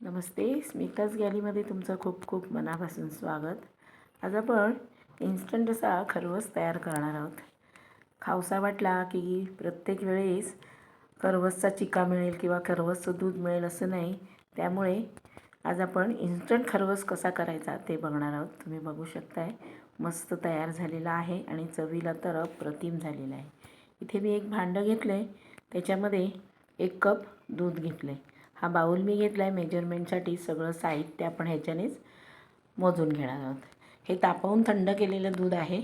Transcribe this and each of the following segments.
नमस्ते स्मिताज गॅलीमध्ये तुमचं खूप खूप मनापासून स्वागत. आज आपण इन्स्टंट असा खरवस तयार करणार आहोत. खावसा वाटला की प्रत्येक वेळेस खरवसचा चिका मिळेल किंवा खरवसचं दूध मिळेल असं नाही त्यामुळे आज आपण इन्स्टंट खरवस कसा करायचा ते बघणार आहोत. तुम्ही बघू शकताय मस्त तयार झालेला आहे आणि चवीला तर अप्रतिम झालेला आहे. इथे मी एक भांडं घेतलं आहे त्याच्यामध्ये एक कप दूध घेतलं आहे हा बाऊल मी घेतला आहे मेजरमेंटसाठी सगळं साहित्य आपण ह्याच्यानेच मोजून घेणार आहोत. हे तापवून थंड केलेलं दूध आहे.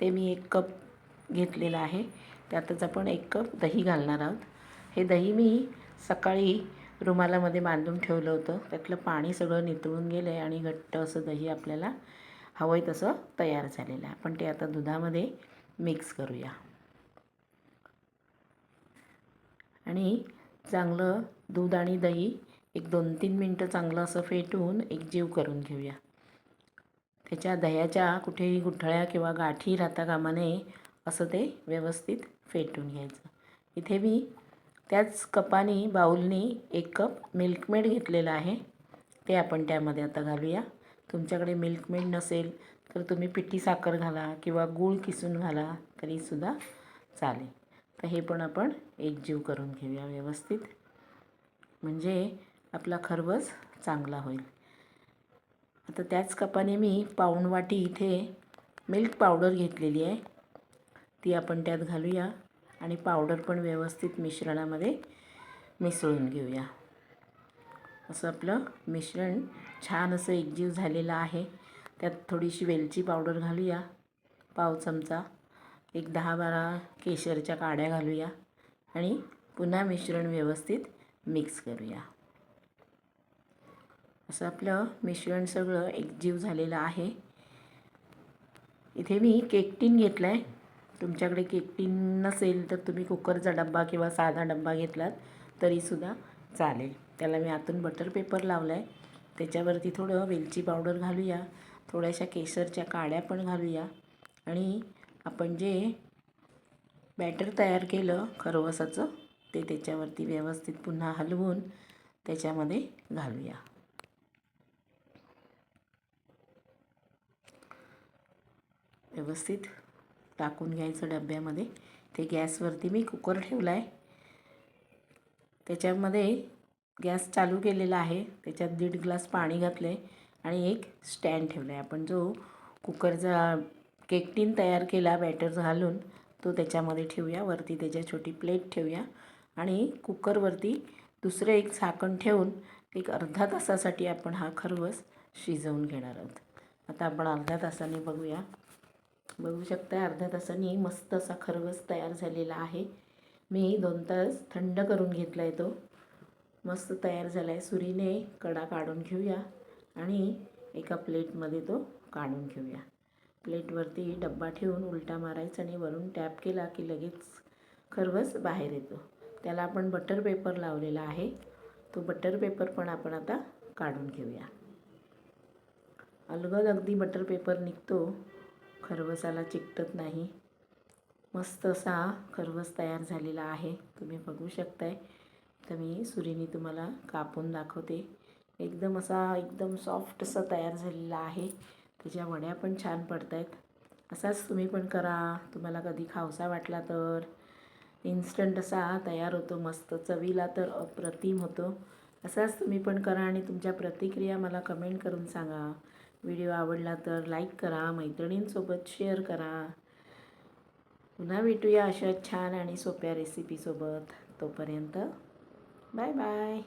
ते मी एक कप घेतलेलं आहे. त्यातच आपण एक कप दही घालणार आहोत. हे दही मी सकाळी रुमालामध्ये बांधून ठेवलं होतं. त्यातलं पाणी सगळं नितळून गेलं आहे आणि घट्ट असं दही आपल्याला हवं आहे तसं तयार झालेलं आहे. आपण ते आता दुधामध्ये मिक्स करूया. आणि चांगलं दूध आणि दही एक दोन तीन मिनटं चांगलं असं फेटून एक जीव करून घेऊया. त्याच्या दह्याच्या कुठेही गुठळ्या किंवा गाठी राहता कामा नये असं ते व्यवस्थित फेटून घ्यायचं. इथे मी त्याच कपानी बाऊलनी एक कप मिल्कमेड घेतलेलं आहे. ते आपण त्यामध्ये आता घालूया. तुमच्याकडे मिल्कमेड नसेल तर तुम्ही पिठी साखर घाला किंवा गूळ किसून घाला तरीसुद्धा चालेल. तर हे पण आपण एकजीव करून घेऊया व्यवस्थित. म्हणजे आपला खरवस चांगला होईल. आता त्याच कपाने मी पाऊण वाटी इथे मिल्क पावडर घेतलेली आहे. ती आपण त्यात घालूया आणि पावडर पण व्यवस्थित मिश्रणामध्ये मिसळून घेऊया. असं आपलं मिश्रण छान असं एकजीव झालेलं आहे. त्यात थोडीशी वेलची पावडर घालूया. पाव चमचा. एक दहा बारा केशरच्या काड्या घालूया आणि पुन्हा मिश्रण व्यवस्थित मिक्स करूया. असं आपलं मिश्रण सगळं एकजीव झालेलं आहे. इथे मी केक टीन घेतला आहे तुमच्याकडे केक टीन नसेल तर तुम्ही कुकरचा डब्बा किंवा साधा डब्बा घेतलात तरीसुद्धा चालेल. त्याला मी आतून बटर पेपर लावला आहे त्याच्यावरती थोडं वेलची पावडर घालूया. थोड्याशा केसरच्या काड्या पण घालूया. आणि आपण जे बॅटर तयार केलं खरवसाचं ते त्याच्यावरती व्यवस्थित पुन्हा हलवून त्याच्यामध्ये घालूया. व्यवस्थित टाकून घ्यायचं डब्यामध्ये. ते गॅसवरती मी कुकर ठेवला आहे त्याच्यामध्ये गॅस चालू केलेला आहे. त्याच्यात दीड ग्लास पाणी घातलं आहे आणि एक स्टँड ठेवला आहे आपण जो कुकरचा केक टीन तयार केला बॅटर घालून तो त्याच्यामध्ये ठेवूया. वरती त्याच्या छोटी प्लेट ठेवूया. आणि कुकरवरती दुसरं एक झाकण ठेवून एक अर्धा तासासाठी आपण हा खरवस शिजवून घेणार आहोत. आता आपण अर्ध्या तासाने बघूया. बघू शकता अर्ध्या तासाने मस्त असा खरवस तयार झालेला आहे. मी दोन तास थंड करून घेतला आहे तो. मस्त तयार झाला आहे सुरीने कडा काढून घेऊया आणि एका प्लेटमध्ये तो काढून घेऊया. प्लेटवरती डब्बा ठेवून उलटा मारायचा आणि वरून टॅप केला की लगेच खरवस बाहेर येतो. त्याला आपण बटर पेपर लावलेला आहे. तो बटर पेपर पण आपण आता काढून घेऊया. अलगद अगदी बटर पेपर निघतो. खरवसाला चिकटत नाही. मस्त असा खरवस तयार झालेला आहे. तुम्ही बघू शकताय. तर मी सुरीने तुम्हाला कापून दाखवते. एकदम असा एकदम सॉफ्ट असा तयार झालेला आहे. त्याच्या वड्या पण छान पडत आहेत असाच तुम्ही पण करा. तुम्हाला कधी खावसा वाटला तर. इन्स्टंट असा तयार होतो मस्त. चवीला तर अप्रतिम होतो. असाच तुम्ही पण करा आणि तुमच्या प्रतिक्रिया मला कमेंट करून सांगा. व्हिडिओ आवडला तर लाईक करा. मैत्रिणींसोबत शेअर करा. पुन्हा भेटूया अशा छान आणि सोप्या रेसिपीसोबत तोपर्यंत बाय बाय